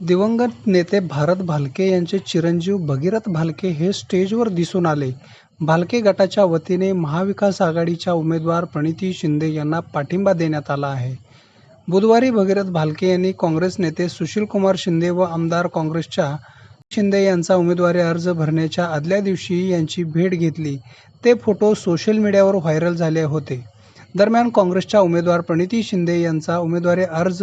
दिवंगत नेते भारत भालके यांचे चिरंजीव भगीरथ भालके हे स्टेजवर दिसून आले. भालके गटाच्या वतीने महाविकास आघाडीच्या उमेदवार प्रणिती शिंदे यांना पाठिंबा देण्यात आला आहे. बुधवारी भगीरथ भालके यांनी काँग्रेस नेते सुशीलकुमार शिंदे व आमदार काँग्रेसच्या शिंदे यांचा उमेदवारी अर्ज भरण्याच्या आदल्या दिवशी यांची भेट घेतली. ते फोटो सोशल मीडियावर व्हायरल झाले होते. दरम्यान काँग्रेसच्या उमेदवार प्रणिती शिंदे यांचा उमेदवारी अर्ज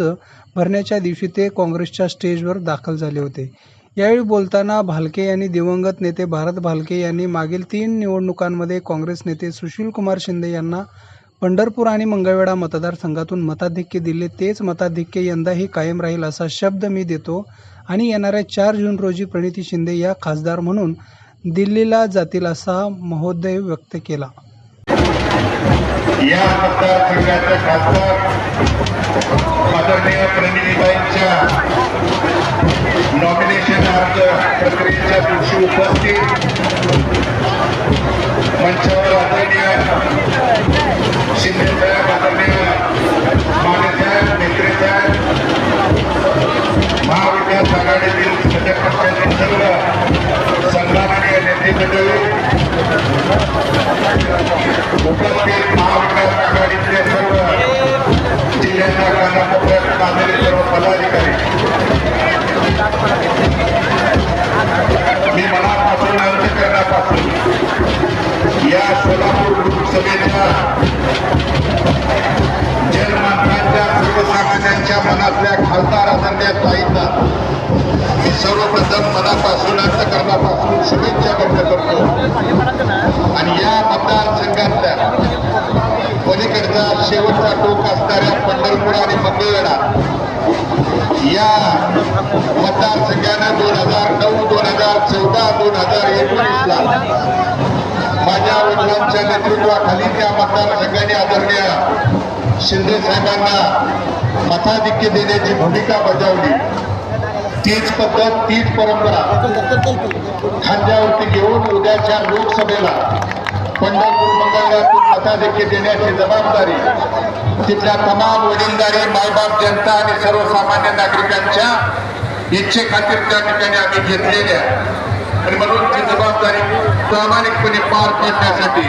भरण्याच्या दिवशी ते काँग्रेसच्या स्टेजवर दाखल झाले होते. यावेळी बोलताना भालके यांनी दिवंगत नेते भारत भालके यांनी मागील तीन निवडणुकांमध्ये काँग्रेस नेते सुशीलकुमार शिंदे यांना पंढरपूर आणि मंगळवेढा मतदारसंघातून मताधिक्य दिले तेच मताधिक्य यंदाही कायम राहील असा शब्द मी देतो आणि येणाऱ्या चार जून रोजी प्रणिती शिंदे या खासदार म्हणून दिल्लीला जातील असा महोदय व्यक्त केला. या मतदारसंघाचे खासदार आदरणीय प्रणितीताईंच्या नॉमिनेशन अर्ज प्रक्रियेच्या दिवशी उपस्थित मंचावर आदरणीय शिंदेसाहेब आदरणीय मानेसाहेब मेत्रेसाहेब महाविकास आघाडीतील घटक पक्षाचे सर्व सन्माननीय नेते मंडळी करण्यापासून. या सोलापूर लोकसभेच्या जनमानसांच्या सर्वसामान्यांच्या मनातल्या खासदार आदरण्यात ताईंना मी सर्वप्रथम मनापासून अंतकरणापासून शुभेच्छा व्यक्त करतो. आणि या मतदारसंघातल्या पलीकडचा शेवटचा टोक असणाऱ्या पंढरपूर आणि मंगळवेढा या मतदारसंघानं दोन हजार नऊ दोन हजार चौदा दोन हजार एकोणीसला माझ्या वडिलांच्या नेतृत्वाखाली त्या मतदारसंघाने आदरणीय शिंदे साहेबांना मताधिक्य देण्याची भूमिका बजावली. तीच पद्धत तीच परंपरा खांद्यावरती घेऊन उद्याच्या लोकसभेला पंढरपूर मंगळवारातून मताधिक्य देण्याची जबाबदारी. तिथल्या तमाम वडीलदारी मायबाप जनता आणि सर्वसामान्य नागरिकांच्या इच्छेखातीर त्या ठिकाणी आम्ही घेतलेल्या आणि म्हणून ती जबाबदारी प्रामाणिकपणे पार पाडण्यासाठी